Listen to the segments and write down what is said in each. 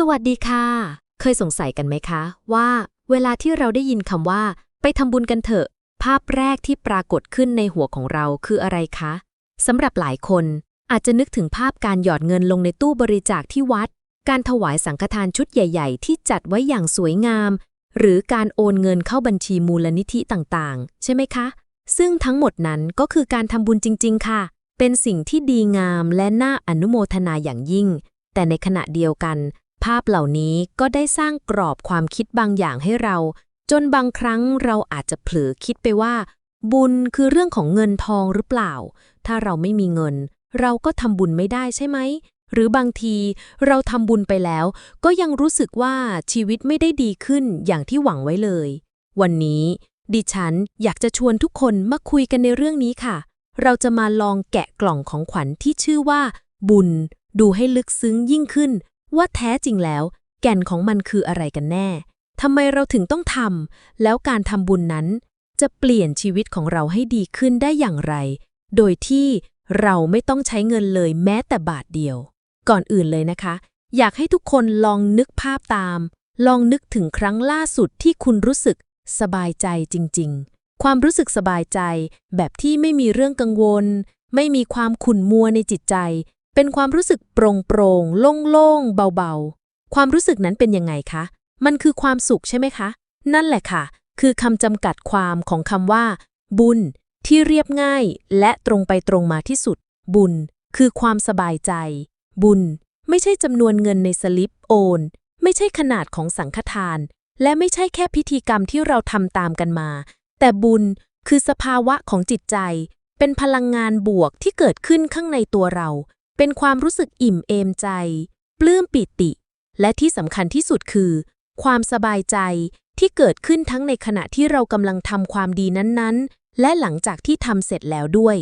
สวัสดีค่ะ เคยสงสัยกันไหมคะ ว่า เวลาที่เราได้ยินคำว่า ไปทำบุญกันเถอะ ภาพแรกที่ปรากฏขึ้นในหัวของเราคืออะไรคะสำหรับหลายคนอาจจะนึกถึงภาพการหยอดเงินลงในตู้บริจาคที่วัด การถวายสังฆทานชุดใหญ่ ๆ ที่จัดไว้อย่างสวยงาม หรือการโอนเงินเข้าบัญชีมูลนิธิต่างๆ ใช่ไหมคะ ซึ่งทั้งหมดนั้นก็คือการทำบุญจริง ๆ ค่ะ เป็นสิ่งที่ดีงามและน่าอนุโมทนาอย่างยิ่ง แต่ในขณะเดียวกัน ภาพเหล่านี้ก็ได้สร้างกรอบความคิดบางอย่างให้เรา จนบางครั้งเราอาจจะเผลอคิดไปว่า บุญคือเรื่องของเงินทองหรือเปล่า ถ้าเราไม่มีเงิน เราก็ทำบุญไม่ได้ใช่ไหม หรือบางทีเราทำบุญไปแล้ว ก็ยังรู้สึกว่าชีวิตไม่ได้ดีขึ้นอย่างที่หวังไว้เลย วันนี้ ดิฉันอยากจะชวนทุกคนมาคุยกันในเรื่องนี้ค่ะ เราจะมาลองแกะกล่องของขวัญที่ชื่อว่า บุญดูให้ลึกซึ้งยิ่งขึ้น ว่าแท้จริงแล้ว แก่นของมันคืออะไรกันแน่ทำไมเราถึงต้องทำแล้วการทำบุญนั้น จะเปลี่ยนชีวิตของเราให้ดีขึ้นได้อย่างไร โดยที่เราไม่ต้องใช้เงินเลยแม้แต่บาทเดียว ก่อนอื่นเลยนะคะ อยากให้ทุกคนลองนึกภาพตาม ลองนึกถึงครั้งล่าสุดที่คุณรู้สึกสบายใจจริง ๆ ความรู้สึกสบายใจ แบบที่ไม่มีเรื่องกังวล ไม่มีความขุ่นมัวในจิตใจ เป็นความรู้สึกโปร่งโปร่งโล่งโล่งๆเบาๆ ความรู้สึกนั้นเป็นยังไงคะ มันคือความสุขใช่ไหมคะ นั่นแหละค่ะ คือคำจำกัดความของคำว่า บุญ ที่เรียบง่าย และตรงไปตรงมาที่สุด บุญ คือความสบายใจ บุญ ไม่ใช่จำนวนเงินในสลิปโอน ไม่ใช่ขนาดของสังฆทาน และไม่ใช่แค่พิธีกรรมที่เราทำตามกันมา แต่บุญคือสภาวะของจิตใจ เป็นพลังงานบวกที่เกิดขึ้นข้างในตัวเรา เป็นความรู้สึกอิ่มเอมใจ ปลื้มปิติ และที่สำคัญที่สุดคือ ความสบายใจที่เกิดขึ้นทั้งในขณะที่เรากำลังทำความดีนั้นๆ และหลังจากที่ทำเสร็จแล้วด้วย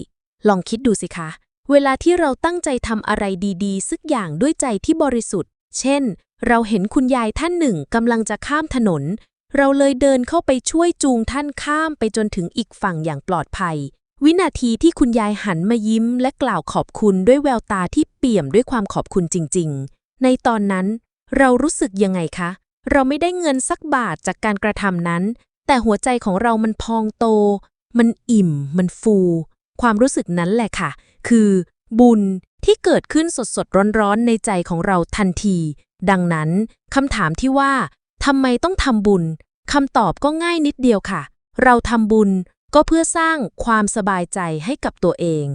ลองคิดดูสิคะ เวลาที่เราตั้งใจทำอะไรดีๆ สักอย่างด้วยใจที่บริสุทธิ์ เช่น เราเห็นคุณยายท่านหนึ่งกำลังจะข้ามถนน เราเลยเดินเข้าไปช่วยจูงท่านข้ามไปจนถึงอีกฝั่งอย่างปลอดภัย วินาทีที่คุณยายหันมายิ้มและกล่าวขอบคุณด้วยแววตาที่เปี่ยมด้วยความขอบคุณจริง ๆ ในตอนนั้น เรารู้สึกยังไงคะ เราไม่ได้เงินสักบาทจากการกระทำนั้น แต่หัวใจของเรามันพองโต มันอิ่ม มันฟู ความรู้สึกนั้นแหละค่ะ คือ บุญที่เกิดขึ้นสดๆร้อนๆในใจของเราทันที ดังนั้นคำถามที่ว่าทำไมต้องทำบุญคำตอบก็ง่ายนิดเดียวค่ะ เราทำบุญ ก็เพื่อสร้างความสบายใจให้กับตัวเอง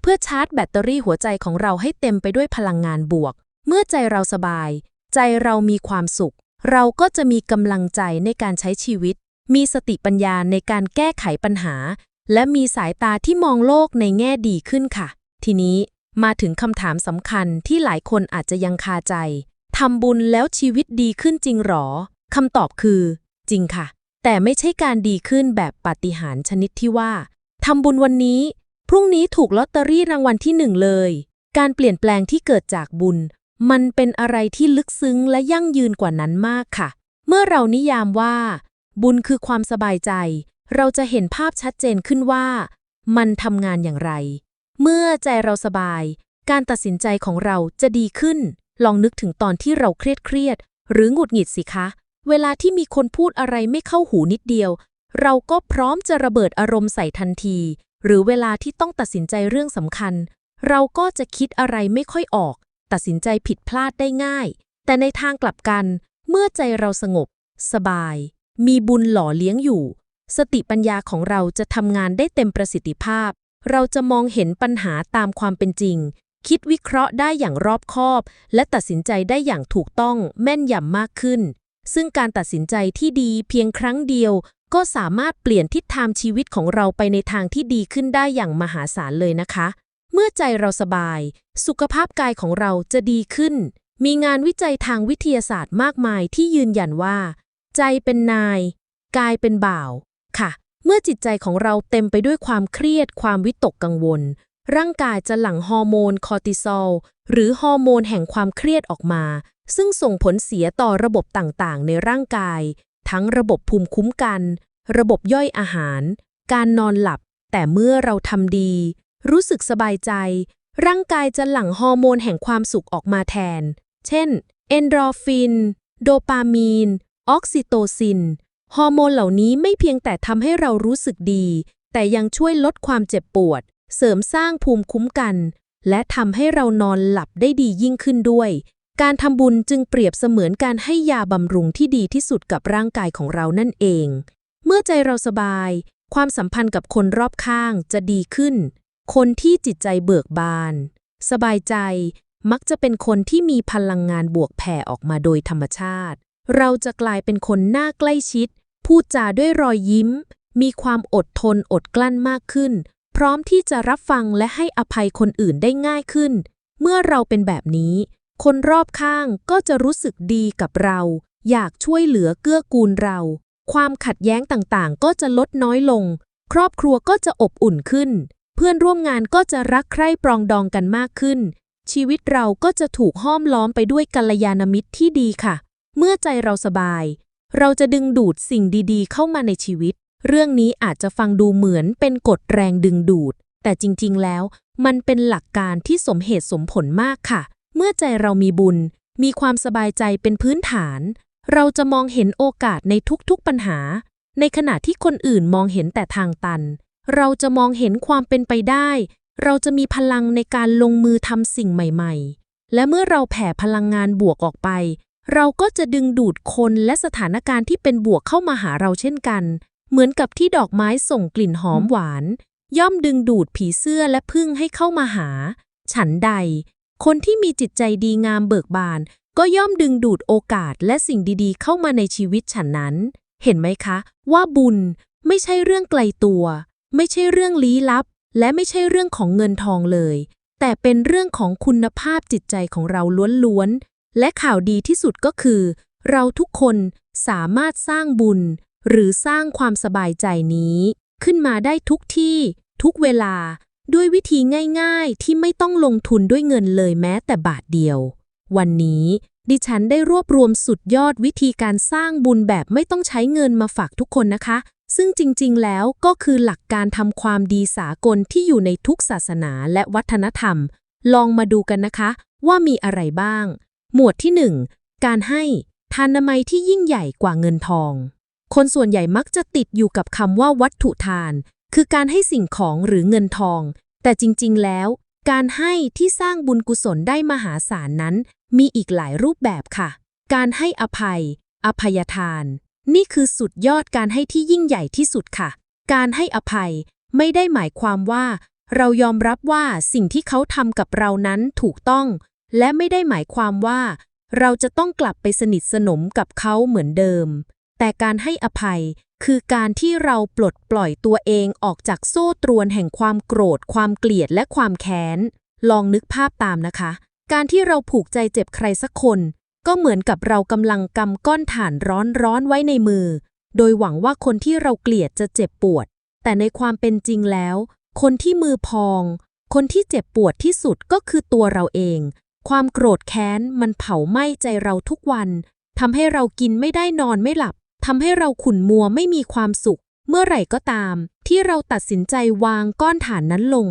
เพื่อชาร์จแบตเตอรี่หัวใจของเราให้เต็มไปด้วยพลังงานบวก เมื่อใจเราสบาย ใจเรามีความสุข เราก็จะมีกำลังใจในการใช้ชีวิต มีสติปัญญาในการแก้ไขปัญหา และมีสายตาที่มองโลกในแง่ดีขึ้นค่ะ ทีนี้มาถึงคำถามสำคัญที่หลายคนอาจจะยังคาใจทำบุญแล้วชีวิตดีขึ้นจริงหรอคำตอบคือ จริงค่ะ แต่ไม่ใช่การดีขึ้นแบบปาฏิหาริย์ชนิดที่ว่าทำบุญวันนี้ พรุ่งนี้ถูกลอตเตอรี่รางวัลที่หนึ่งเลย การเปลี่ยนแปลงที่เกิดจากบุญ มันเป็นอะไรที่ลึกซึ้งและยั่งยืนกว่านั้นมากค่ะ เมื่อเรานิยามว่า บุญคือความสบายใจ เราจะเห็นภาพชัดเจนขึ้นว่า มันทำงานอย่างไร เมื่อใจเราสบาย การตัดสินใจของเราจะดีขึ้น ลองนึกถึงตอนที่เราเครียดเครียดๆหรือหงุดหงิดสิคะ เวลาที่มีคนพูดอะไรไม่เข้าหูนิดเดียว เราก็พร้อมจะระเบิดอารมณ์ใส่ทันที หรือเวลาที่ต้องตัดสินใจเรื่องสำคัญ เราก็จะคิดอะไรไม่ค่อยออก ตัดสินใจผิดพลาดได้ง่าย แต่ในทางกลับกัน เมื่อใจเราสงบ สบาย มีบุญหล่อเลี้ยงอยู่ สติปัญญาของเราจะทำงานได้เต็มประสิทธิภาพ เราจะมองเห็นปัญหาตามความเป็นจริง คิดวิเคราะห์ได้อย่างรอบคอบ และตัดสินใจได้อย่างถูกต้องแม่นยำมากขึ้น ซึ่งการตัดสินใจที่ดีเพียงครั้งเดียว ก็สามารถเปลี่ยนทิศทางชีวิตของเราไปในทางที่ดีขึ้นได้อย่างมหาศาลเลยนะคะ เมื่อใจเราสบาย สุขภาพกายของเราจะดีขึ้น มีงานวิจัยทางวิทยาศาสตร์มากมายที่ยืนยันว่า ใจเป็นนาย กายเป็นบ่าว ค่ะ เมื่อจิตใจของเราเต็มไปด้วยความเครียด ความวิตกกังวล ร่างกายจะหลั่งฮอร์โมนคอร์ติซอลหรือฮอร์โมนแห่งความเครียดออกมา ซึ่งส่งผลเสียต่อระบบต่างๆ ในร่างกาย ทั้งระบบภูมิคุ้มกัน ระบบย่อยอาหาร การนอนหลับ แต่เมื่อเราทำดี รู้สึกสบายใจ ร่างกายจะหลั่งฮอร์โมนแห่งความสุขออกมาแทน เช่น เอนโดรฟิน โดปามีน ออกซิโตซิน ฮอร์โมนเหล่านี้ไม่เพียงแต่ทำให้เรารู้สึกดี แต่ยังช่วยลดความเจ็บปวด เสริมสร้างภูมิคุ้มกัน และทำให้เรานอนหลับได้ดียิ่งขึ้นด้วย การทำบุญจึงเปรียบเสมือนการให้ยาบำรุงที่ดีที่สุดกับร่างกายของเรานั่นเอง เมื่อใจเราสบาย ความสัมพันธ์กับคนรอบข้างจะดีขึ้น คนที่จิตใจเบิกบาน สบายใจ มักจะเป็นคนที่มีพลังงานบวกแผ่ออกมาโดยธรรมชาติ เราจะกลายเป็นคนน่าใกล้ชิด พูดจาด้วยรอยยิ้ม มีความอดทนอดกลั้นมากขึ้น พร้อมที่จะรับฟังและให้อภัยคนอื่นได้ง่ายขึ้น เมื่อเราเป็นแบบนี้ คนรอบข้างก็จะรู้สึกดีกับเรา อยากช่วยเหลือเกื้อกูลเรา ความขัดแย้งต่างๆ ก็จะลดน้อยลง ครอบครัวก็จะอบอุ่นขึ้น เพื่อนร่วมงานก็จะรักใคร่ปรองดองกันมากขึ้น ชีวิตเราก็จะถูกห้อมล้อมไปด้วยกัลยาณมิตรที่ดีค่ะ เมื่อใจเราสบาย เราจะดึงดูดสิ่งดีๆ เข้ามาในชีวิต เรื่องนี้อาจจะฟังดูเหมือนเป็นกฎแรงดึงดูด แต่จริงๆแล้ว มันเป็นหลักการที่สมเหตุสมผลมากค่ะ เมื่อใจเรามีบุญ มีความสบายใจเป็นพื้นฐาน เราจะมองเห็นโอกาสในทุกๆปัญหา ในขณะที่คนอื่นมองเห็นแต่ทางตัน เราจะมองเห็นความเป็นไปได้ เราจะมีพลังในการลงมือทำสิ่งใหม่ ๆ และเมื่อเราแผ่พลังงานบวกออกไป เราก็จะดึงดูดคนและสถานการณ์ที่เป็นบวกเข้ามาหาเราเช่นกัน เหมือนกับที่ดอกไม้ส่งกลิ่นหอมหวาน ย่อมดึงดูดผีเสื้อและพึ่งให้เข้ามาหา ฉันใด คนที่มีจิตใจดีงามเบิกบาน ก็ย่อมดึงดูดโอกาสและสิ่งดีๆ เข้ามาในชีวิตฉันนั้น เห็นไหมคะ ว่าบุญไม่ใช่เรื่องไกลตัว ไม่ใช่เรื่องลี้ลับ และไม่ใช่เรื่องของเงินทองเลย แต่เป็นเรื่องของคุณภาพจิตใจของเราล้วนๆ และข่าวดีที่สุดก็คือ เราทุกคนสามารถสร้างบุญ หรือสร้างความสบายใจนี้ ขึ้นมาได้ทุกที่ ทุกเวลา ด้วยวิธีง่ายๆ ที่ไม่ต้องลงทุนด้วยเงินเลยแม้แต่บาทเดียว วันนี้ดิฉันได้รวบรวมสุดยอดวิธีการสร้างบุญแบบไม่ต้องใช้เงินมาฝากทุกคนนะคะ ซึ่งจริงๆ แล้วก็คือหลักการทำความดีสากลที่อยู่ในทุกศาสนาและวัฒนธรรม ลองมาดูกันนะคะ ว่ามีอะไรบ้าง หมวดที่ 1 การให้ทานนามัยที่ยิ่งใหญ่กว่าเงินทอง คนส่วนใหญ่มักจะติดอยู่กับคำว่าวัตถุทาน คือการให้สิ่งของหรือเงินทอง แต่จริงๆ แล้ว การให้ที่สร้างบุญกุศลได้มหาศาลนั้น มีอีกหลายรูปแบบค่ะ การให้อภัย อภัยทาน นี่คือสุดยอดการให้ที่ยิ่งใหญ่ที่สุดค่ะ การให้อภัยไม่ได้หมายความว่า เรายอมรับว่าสิ่งที่เขาทำกับเรานั้นถูกต้อง และไม่ได้หมายความว่า เราจะต้องกลับไปสนิทสนมกับเขาเหมือนเดิม แต่การให้อภัย คือการที่เราปลดปล่อยตัวเองออกจากโซ่ตรวนแห่งความโกรธ ความเกลียดและความแค้น ลองนึกภาพตามนะคะ การที่เราผูกใจเจ็บใครสักคน ก็เหมือนกับเรากำลังกำก้อนถ่านร้อนๆไว้ในมือ โดยหวังว่าคนที่เราเกลียดจะเจ็บปวด แต่ในความเป็นจริงแล้ว คนที่มือพอง คนที่เจ็บปวดที่สุดก็คือตัวเราเอง ความโกรธแค้นมันเผาไหม้ใจเราทุกวันทำให้เรากินไม่ได้นอนไม่หลับ ทำให้เราขุ่นมัวไม่มีความสุข เมื่อไหร่ก็ตาม ที่เราตัดสินใจวางก้อนฐานนั้นลง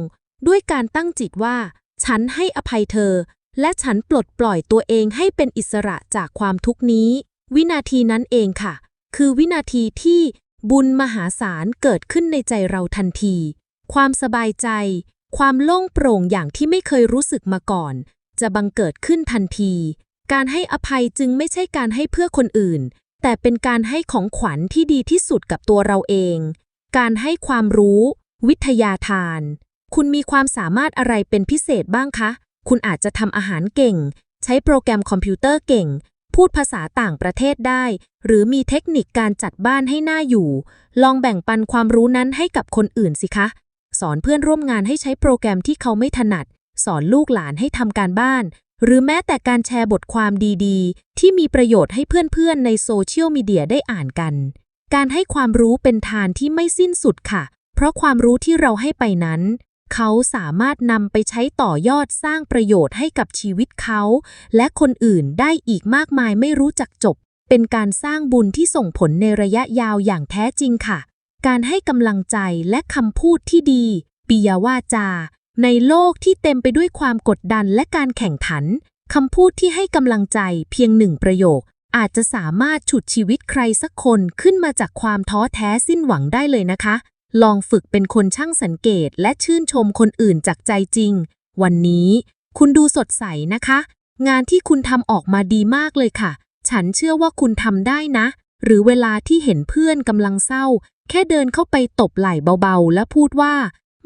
ด้วยการตั้งจิตว่า ฉันให้อภัยเธอ และฉันปลดปล่อยตัวเองให้เป็นอิสระจากความทุกนี้ วินาทีนั้นเองค่ะ คือวินาทีที่บุญมหาศาลเกิดขึ้นในใจเราทันที ความสบายใจ ความโล่งโปร่งอย่างที่ไม่เคยรู้สึกมาก่อน จะบังเกิดขึ้นทันที การให้อภัยจึงไม่ใช่การให้เพื่อคนอื่น แต่เป็นการให้ของขวัญที่ดีที่สุดกับตัวเราเอง การให้ความรู้ วิทยาทาน คุณมีความสามารถอะไรเป็นพิเศษบ้างคะ คุณอาจจะทำอาหารเก่ง ใช้โปรแกรมคอมพิวเตอร์เก่ง พูดภาษาต่างประเทศได้ หรือมีเทคนิคการจัดบ้านให้หน่าอยู่ ลองแบ่งปันความรู้นั้นให้กับคนอื่นสิคะ สอนเพื่อนร่วมงานให้ใช้โปรแกรมที่เขาไม่ถนัด สอนลูกหลานให้ทำการบ้าน หรือแม้แต่การแชร์บทความดีๆ ที่มีประโยชน์ให้เพื่อนๆ ในโซเชียลมีเดียได้อ่านกัน การให้ความรู้เป็นทานที่ไม่สิ้นสุดค่ะ เพราะความรู้ที่เราให้ไปนั้น เขาสามารถนำไปใช้ต่อยอดสร้างประโยชน์ให้กับชีวิตเขา และคนอื่นได้อีกมากมายไม่รู้จักจบ เป็นการสร้างบุญที่ส่งผลในระยะยาวอย่างแท้จริงค่ะ การให้กำลังใจและคำพูดที่ดีปิยวาจา ในโลกที่เต็มไปด้วยความกดดันและการแข่งขัน คำพูดที่ให้กำลังใจเพียงหนึ่งประโยค อาจจะสามารถฉุดชีวิตใครสักคนขึ้นมาจากความท้อแท้สิ้นหวังได้เลยนะคะ ลองฝึกเป็นคนช่างสังเกตและชื่นชมคนอื่นจากใจจริง วันนี้ คุณดูสดใสนะคะ งานที่คุณทำออกมาดีมากเลยค่ะ ฉันเชื่อว่าคุณทำได้นะ หรือเวลาที่เห็นเพื่อนกำลังเศร้า แค่เดินเข้าไปตบไหล่เบาๆ และพูดว่า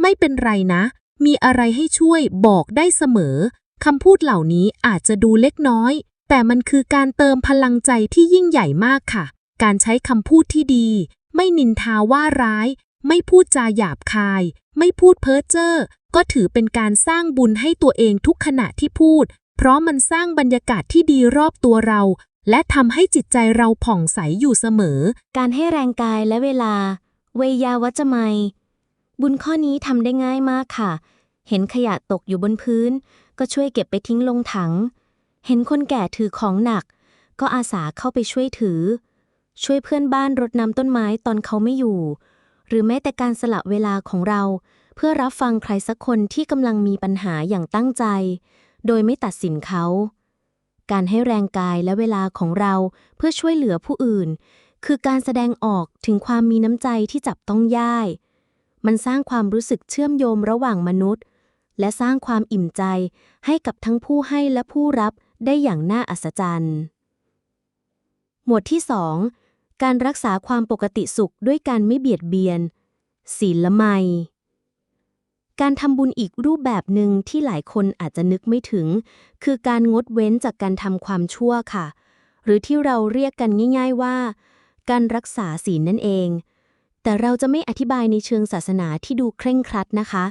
ไม่เป็นไรนะ มีอะไรให้ช่วยบอกได้เสมอ คำพูดเหล่านี้อาจจะดูเล็กน้อย แต่มันคือการเติมพลังใจที่ยิ่งใหญ่มากค่ะ การใช้คำพูดที่ดี ไม่นินทาว่าร้าย ไม่พูดจาหยาบคาย ไม่พูดเพ้อเจ้อ ก็ถือเป็นการสร้างบุญให้ตัวเองทุกขณะที่พูด เพราะมันสร้างบรรยากาศที่ดีรอบตัวเรา และทำให้จิตใจเราผ่องใสอยู่เสมอ การให้แรงกายและเวลา เวยาวัจจะไมย บุญข้อนี้ทำได้ง่ายมากค่ะ เห็นขยะตกอยู่บนพื้น ก็ช่วยเก็บไปทิ้งลงถัง เห็นคนแก่ถือของหนัก ก็อาสาเข้าไปช่วยถือ ช่วยเพื่อนบ้านรดน้ำต้นไม้ตอนเขาไม่อยู่ หรือแม้แต่การสละเวลาของเรา เพื่อรับฟังใครสักคนที่กำลังมีปัญหาอย่างตั้งใจ โดยไม่ตัดสินเขา การให้แรงกายและเวลาของเราเพื่อช่วยเหลือผู้อื่น คือการแสดงออกถึงความมีน้ำใจที่จับต้องย่าย มันสร้างความรู้สึกเชื่อมโยงระหว่างมนุษย์ และสร้างความอิ่มใจให้กับทั้งผู้ให้และผู้รับได้อย่างน่าอัศจรรย์ หมวดที่ 2 การรักษาความปกติสุขด้วยการไม่เบียดเบียน ศีลละไม การทำบุญอีกรูปแบบหนึ่งที่หลายคนอาจจะนึกไม่ถึง คือการงดเว้นจากการทำความชั่วค่ะ หรือที่เราเรียกกันง่าย ๆว่า การรักษาศีลนั่นเอง แต่เราจะไม่อธิบายในเชิงศาสนาที่ดูเคร่งครัดนะคะ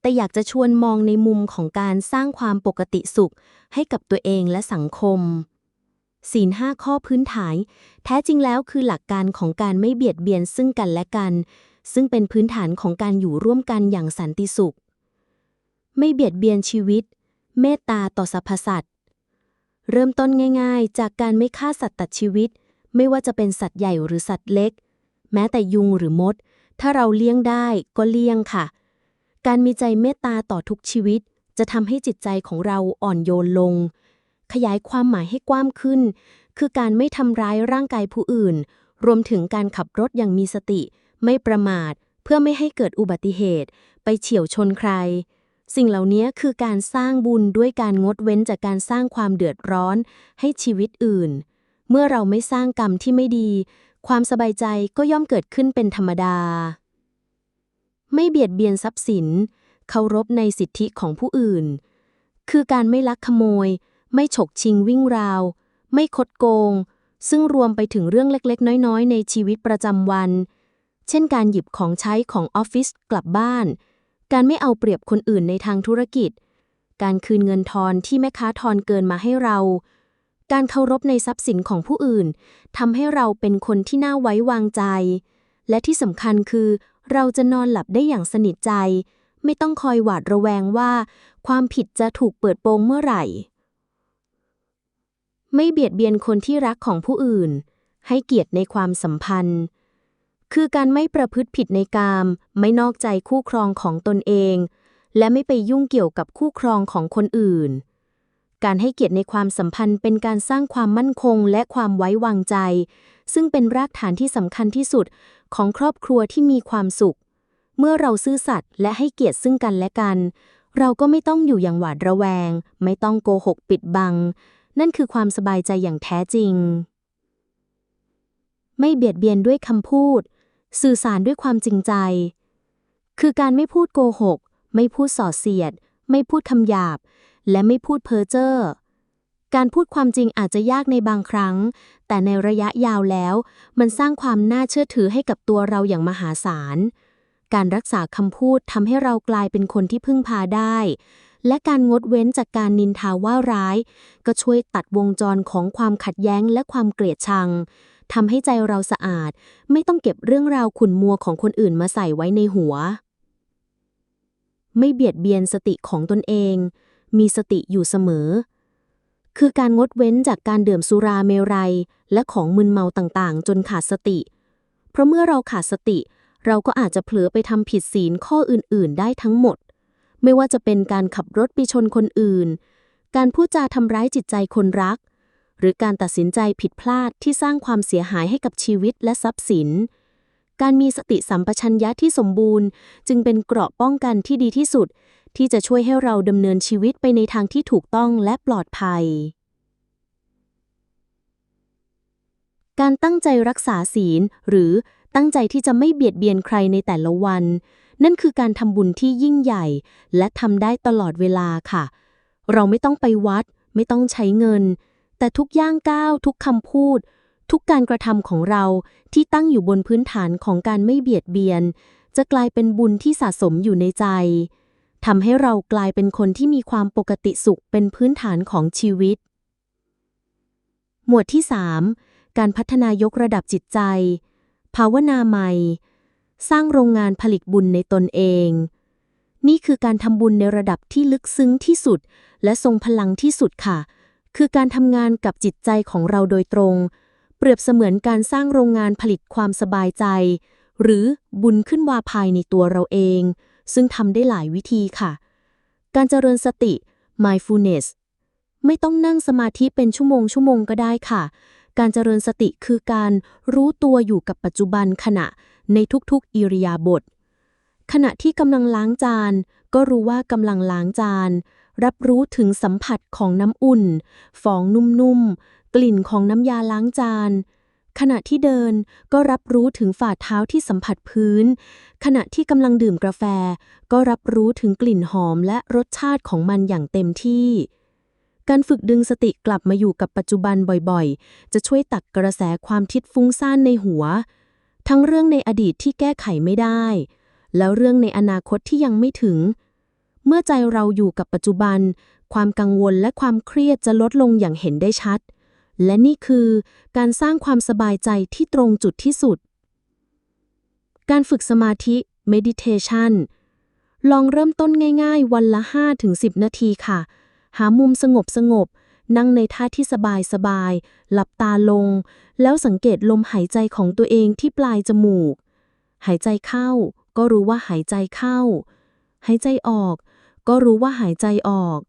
แต่อยากจะชวนมองในมุมของการสร้างความปกติสุข ให้กับตัวเองและสังคม ศีลห้าข้อพื้นฐานแท้จริงแล้วคือหลักการของการไม่เบียดเบียนซึ่งกันและกัน ซึ่งเป็นพื้นฐานของการอยู่ร่วมกันอย่างสันติสุข ไม่เบียดเบียนชีวิต เมตตาต่อสรรพสัตว์เริ่มต้นง่าย ๆ จากการไม่ฆ่าสัตว์ตัดชีวิต ไม่ว่าจะเป็นสัตว์ใหญ่หรือสัตว์เล็ก แม้แต่ยุงหรือมด ถ้าเราเลี้ยงได้ก็เลี้ยงค่ะ การมีใจเมตตาต่อทุกชีวิต จะทำให้จิตใจของเราอ่อนโยนลง ขยายความหมายให้กว้างขึ้น คือการไม่ทำร้ายร่างกายผู้อื่น รวมถึงการขับรถอย่างมีสติ ไม่ประมาท เพื่อไม่ให้เกิดอุบัติเหตุ ไปเฉี่ยวชนใคร สิ่งเหล่านี้คือการสร้างบุญด้วยการงดเว้นจากการสร้างความเดือดร้อนให้ชีวิตอื่นเมื่อเราไม่สร้างกรรมที่ไม่ดี ความสบายใจก็ย่อมเกิดขึ้นเป็นธรรมดา ไม่เบียดเบียนทรัพย์สิน เคารพในสิทธิของผู้อื่น คือการไม่ลักขโมย ไม่ฉกชิงวิ่งราว ไม่คดโกง ซึ่งรวมไปถึงเรื่องเล็กๆ น้อยๆ ในชีวิตประจำวัน เช่นการหยิบของใช้ของออฟฟิศกลับบ้าน การไม่เอาเปรียบคนอื่นในทางธุรกิจ การคืนเงินทอนที่แม่ค้าทอนเกินมาให้เรา การเคารพในทรัพย์สินของผู้อื่นทำให้เราเป็นคนที่น่าไว้วางใจ และที่สำคัญคือ เราจะนอนหลับได้อย่างสนิทใจ ไม่ต้องคอยหวาดระแวงว่า ความผิดจะถูกเปิดโปงเมื่อไหร่ ไม่เบียดเบียนคนที่รักของผู้อื่น ให้เกียรติในความสัมพันธ์ คือการไม่ประพฤติผิดในกาม ไม่นอกใจคู่ครองของตนเอง และไม่ไปยุ่งเกี่ยวกับคู่ครองของคนอื่น การให้เกียรติในความสัมพันธ์เป็นการสร้างความมั่นคงและความไว้วางใจ ซึ่งเป็นรากฐานที่สำคัญที่สุดของครอบครัวที่มีความสุข เมื่อเราซื่อสัตย์และให้เกียรติซึ่งกันและกัน เราก็ไม่ต้องอยู่อย่างหวาดระแวง ไม่ต้องโกหกปิดบัง นั่นคือความสบายใจอย่างแท้จริง ไม่เบียดเบียนด้วยคำพูด สื่อสารด้วยความจริงใจ คือการไม่พูดโกหก ไม่พูดส่อเสียด ไม่พูดคำหยาบ และไม่พูดเพ้อเจ้อ การพูดความจริงอาจจะยากในบางครั้ง แต่ในระยะยาวแล้ว มันสร้างความน่าเชื่อถือให้กับตัวเราอย่างมหาศาล การรักษาคำพูดทำให้เรากลายเป็นคนที่พึ่งพาได้ และการงดเว้นจากการนินทาว่าร้าย ก็ช่วยตัดวงจรของความขัดแย้งและความเกลียดชังทำให้ใจเราสะอาด ไม่ต้องเก็บเรื่องราวขุ่นมัวของคนอื่นมาใส่ไว้ในหัว ไม่เบียดเบียนสติของตนเอง มีสติอยู่เสมอ คือการงดเว้นจากการดื่มสุราเมรัย และของมึนเมาต่างๆ จนขาดสติ เพราะเมื่อเราขาดสติ เราก็อาจจะเผลอไปทำผิดศีลข้ออื่นๆ ได้ทั้งหมด ไม่ว่าจะเป็นการขับรถไปชนคนอื่น การพูดจาทำร้ายจิตใจคนรัก หรือการตัดสินใจผิดพลาดที่สร้างความเสียหายให้กับชีวิตและทรัพย์สินการมีสติสัมปชัญญะที่สมบูรณ์ จึงเป็นเกราะป้องกันที่ดีที่สุด ที่จะช่วยให้เราดำเนินชีวิตไปในทางที่ถูกต้องและปลอดภัย การตั้งใจรักษาศีล หรือตั้งใจที่จะไม่เบียดเบียนใครในแต่ละวัน นั่นคือการทำบุญที่ยิ่งใหญ่ และทำได้ตลอดเวลาค่ะ เราไม่ต้องไปวัด ไม่ต้องใช้เงิน แต่ทุกย่างก้าว ทุกคำพูด ทุกการกระทำของเราที่ตั้งอยู่บนพื้นฐานของการไม่เบียดเบียน จะกลายเป็นบุญที่สะสมอยู่ในใจ ทำให้เรากลายเป็นคนที่มีความปกติสุขเป็นพื้นฐานของชีวิต หมวดที่ 3 การพัฒนายกระดับจิตใจ ภาวนาใหม่ สร้างโรงงานผลิตบุญในตนเอง นี่คือการทำบุญในระดับที่ลึกซึ้งที่สุด และทรงพลังที่สุดค่ะ คือการทำงานกับจิตใจของเราโดยตรง เปรียบเสมือนการสร้างโรงงานผลิตความสบายใจ หรือบุญขึ้นวาภายในตัวเราเอง ซึ่งทำได้หลายวิธีค่ะ การเจริญสติ mindfulness ไม่ต้องนั่งสมาธิเป็นชั่วโมงชั่วโมงก็ได้ค่ะ การเจริญสติคือการรู้ตัวอยู่กับปัจจุบันขณะในทุกๆ อิริยาบถขณะที่กำลังล้างจาน ก็รู้ว่ากำลังล้างจาน รับรู้ถึงสัมผัสของน้ำอุ่น ฟองนุ่มๆ กลิ่นของน้ำยาล้างจาน ขณะที่เดินก็รับรู้ถึงฝ่าเท้าที่สัมผัสพื้น ขณะที่กำลังดื่มกาแฟ ก็รับรู้ถึงกลิ่นหอมและรสชาติของมันอย่างเต็มที่ การฝึกดึงสติกลับมาอยู่กับปัจจุบันบ่อยๆ จะช่วยตัดกระแสความคิดฟุ้งซ่านในหัว ทั้งเรื่องในอดีตที่แก้ไขไม่ได้ แล้วเรื่องในอนาคตที่ยังไม่ถึง เมื่อใจเราอยู่กับปัจจุบัน ความกังวลและความเครียดจะลดลงอย่างเห็นได้ชัด และนี่คือการสร้างความสบายใจที่ตรงจุดที่สุด การฝึกสมาธิ meditation ลองเริ่มต้นง่ายๆ วันละ 5-10 นาทีค่ะ หามุมสงบสงบ นั่งในท่าที่สบายสบายๆหลับตาลง แล้วสังเกตลมหายใจของตัวเองที่ปลายจมูก หายใจเข้า ก็รู้ว่าหายใจเข้า หายใจออก ก็รู้ว่าหายใจออก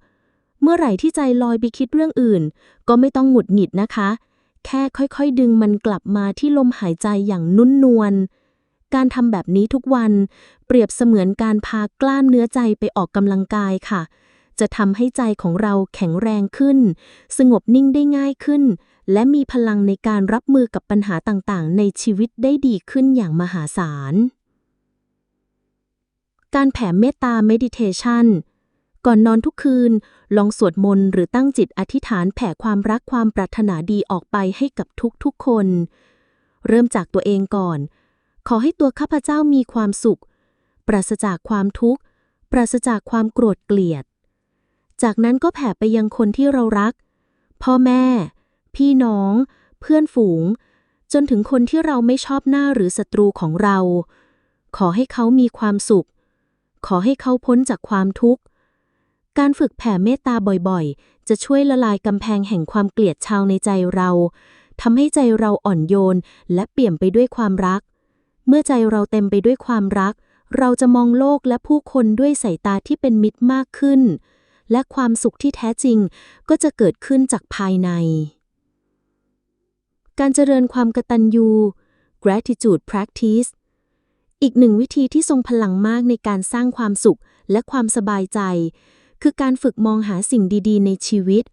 เมื่อไหร่ที่ใจลอยไปคิดเรื่องอื่น ก็ไม่ต้องหงุดหงิดนะคะ แค่ค่อยๆ ดึงมันกลับมาที่ลมหายใจอย่างนุ่นนวลการทำแบบนี้ทุกวัน เปรียบเสมือนการพากล้ามเนื้อใจไปออกกำลังกายค่ะ จะทำให้ใจของเราแข็งแรงขึ้น สงบนิ่งได้ง่ายขึ้น และมีพลังในการรับมือกับปัญหาต่างๆ ในชีวิตได้ดีขึ้นอย่างมหาศาล การแผ่เมตตา meditation ก่อนนอนทุกคืน ลองสวดมนต์หรือตั้งจิตอธิษฐานแผ่ความรักความปรารถนาดีออกไปให้กับทุกๆคน เริ่มจากตัวเองก่อน ขอให้ตัวข้าพเจ้ามีความสุข ปราศจากความทุกข์ ปราศจากความโกรธเกลียด จากนั้นก็แผ่ไปยังคนที่เรารัก พ่อแม่ พี่น้อง เพื่อนฝูง จนถึงคนที่เราไม่ชอบหน้าหรือศัตรูของเรา ขอให้เขามีความสุข ขอให้เขาพ้นจากความทุกข์ การฝึกแผ่เมตตาบ่อยๆ จะช่วยละลายกำแพงแห่งความเกลียดชังในใจเราทำให้ใจเราอ่อนโยน และเปี่ยมไปด้วยความรัก เมื่อใจเราเต็มไปด้วยความรัก เราจะมองโลกและผู้คนด้วยสายตาที่เป็นมิตรมากขึ้น และความสุขที่แท้จริงก็จะเกิดขึ้นจากภายใน การเจริญความกตัญญู gratitude practice อีกหนึ่งวิธีที่ทรงพลังมากในการสร้างความสุขและความสบายใจ คือการฝึกมองหาสิ่งดีๆ ในชีวิต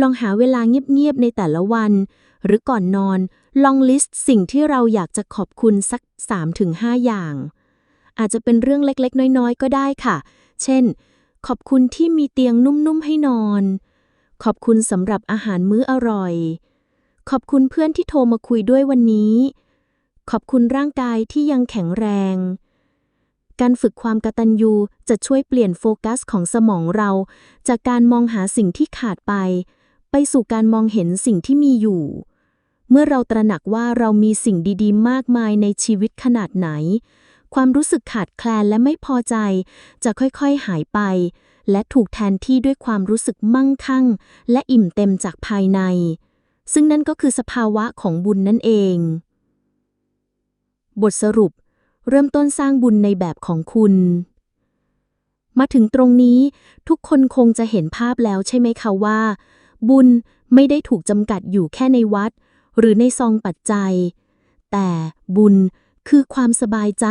ลองหาเวลาเงียบๆ ในแต่ละวัน หรือก่อนนอน ลองลิสต์สิ่งที่เราอยากจะขอบคุณสัก 3-5 อย่าง อาจจะเป็นเรื่องเล็กๆ น้อยๆ ก็ได้ค่ะ เช่น ขอบคุณที่มีเตียงนุ่มๆ ให้นอน ขอบคุณสำหรับอาหารมื้ออร่อย ขอบคุณเพื่อนที่โทรมาคุยด้วยวันนี้ ขอบคุณร่างกายที่ยังแข็งแรง การฝึกความกตัญญูจะช่วยเปลี่ยนโฟกัสของสมองเรา จากการมองหาสิ่งที่ขาดไป ไปสู่การมองเห็นสิ่งที่มีอยู่ เมื่อเราตระหนักว่าเรามีสิ่งดีๆ มากมายในชีวิตขนาดไหน ความรู้สึกขาดแคลนและไม่พอใจ จะค่อยๆหายไป และถูกแทนที่ด้วยความรู้สึกมั่งคั่ง และอิ่มเต็มจากภายใน ซึ่งนั่นก็คือสภาวะของบุญนั่นเอง บทสรุป เริ่มต้นสร้างบุญในแบบของคุณ มาถึงตรงนี้ทุกคนคงจะเห็นภาพแล้วใช่ไหมคะว่า บุญไม่ได้ถูกจำกัดอยู่แค่ในวัด หรือในซองปัจจัย แต่บุญคือความสบายใจ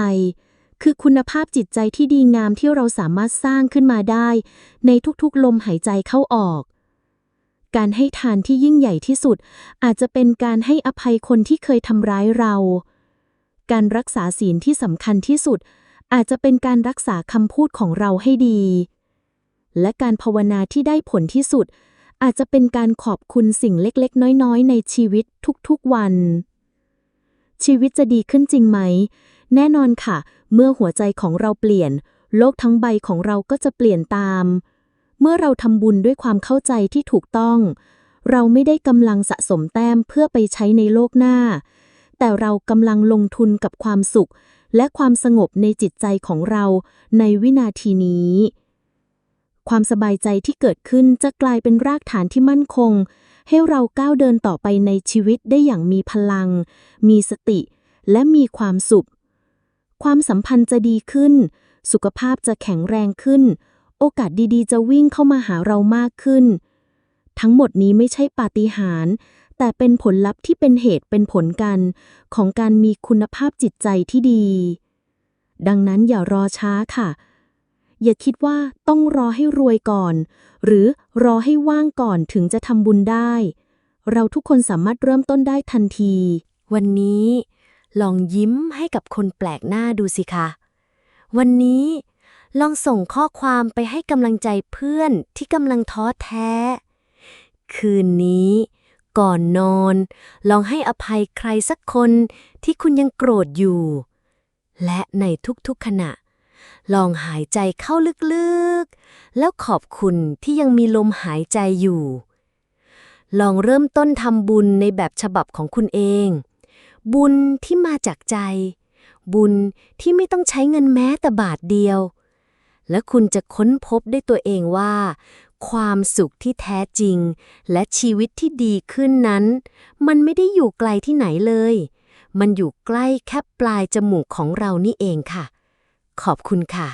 คือคุณภาพจิตใจที่ดีงามที่เราสามารถสร้างขึ้นมาได้ ในทุกๆ ลมหายใจเข้าออก การให้ทานที่ยิ่งใหญ่ที่สุด อาจจะเป็นการให้อภัยคนที่เคยทำร้ายเรา การรักษาศีลที่สำคัญที่สุด อาจจะเป็นการรักษาคำพูดของเราให้ดี และการภาวนาที่ได้ผลที่สุด อาจจะเป็นการขอบคุณสิ่งเล็กๆ น้อยๆ ในชีวิตทุกๆวัน ชีวิตจะดีขึ้นจริงไหม แน่นอนค่ะ เมื่อหัวใจของเราเปลี่ยน โลกทั้งใบของเราก็จะเปลี่ยนตาม เมื่อเราทำบุญด้วยความเข้าใจที่ถูกต้อง เราไม่ได้กำลังสะสมแต้มเพื่อไปใช้ในโลกหน้า แต่เรากำลังลงทุนกับความสุข และความสงบในจิตใจของเราในวินาทีนี้ ความสบายใจที่เกิดขึ้นจะกลายเป็นรากฐานที่มั่นคง ให้เราก้าวเดินต่อไปในชีวิตได้อย่างมีพลัง มีสติ และมีความสุข ความสัมพันธ์จะดีขึ้น สุขภาพจะแข็งแรงขึ้น โอกาสดีๆ จะวิ่งเข้ามาหาเรามากขึ้น ทั้งหมดนี้ไม่ใช่ปาฏิหาริย์ แต่เป็นผลลัพธ์ที่เป็นเหตุเป็นผลกัน ของการมีคุณภาพจิตใจที่ดี ดังนั้นอย่ารอช้าค่ะ อย่าคิดว่าต้องรอให้รวยก่อน หรือรอให้ว่างก่อนถึงจะทำบุญได้ เราทุกคนสามารถเริ่มต้นได้ทันที วันนี้ลองยิ้มให้กับคนแปลกหน้าดูสิคะ วันนี้ลองส่งข้อความไปให้กำลังใจเพื่อนที่กำลังท้อแท้ คืนนี้ ก่อนนอน ลองให้อภัยใครสักคนที่คุณยังโกรธอยู่ และในทุกๆขณะ ลองหายใจเข้าลึกๆ แล้วขอบคุณที่ยังมีลมหายใจอยู่ ลองเริ่มต้นทำบุญในแบบฉบับของคุณเอง บุญที่มาจากใจ บุญที่ไม่ต้องใช้เงินแม้แต่บาทเดียวและคุณจะค้นพบได้ตัวเองว่า ความสุขที่แท้จริง และชีวิตที่ดีขึ้นนั้น มันไม่ได้อยู่ไกลที่ไหนเลย มันอยู่ใกล้แค่ปลายจมูกของเรานี่เองค่ะ ขอบคุณค่ะ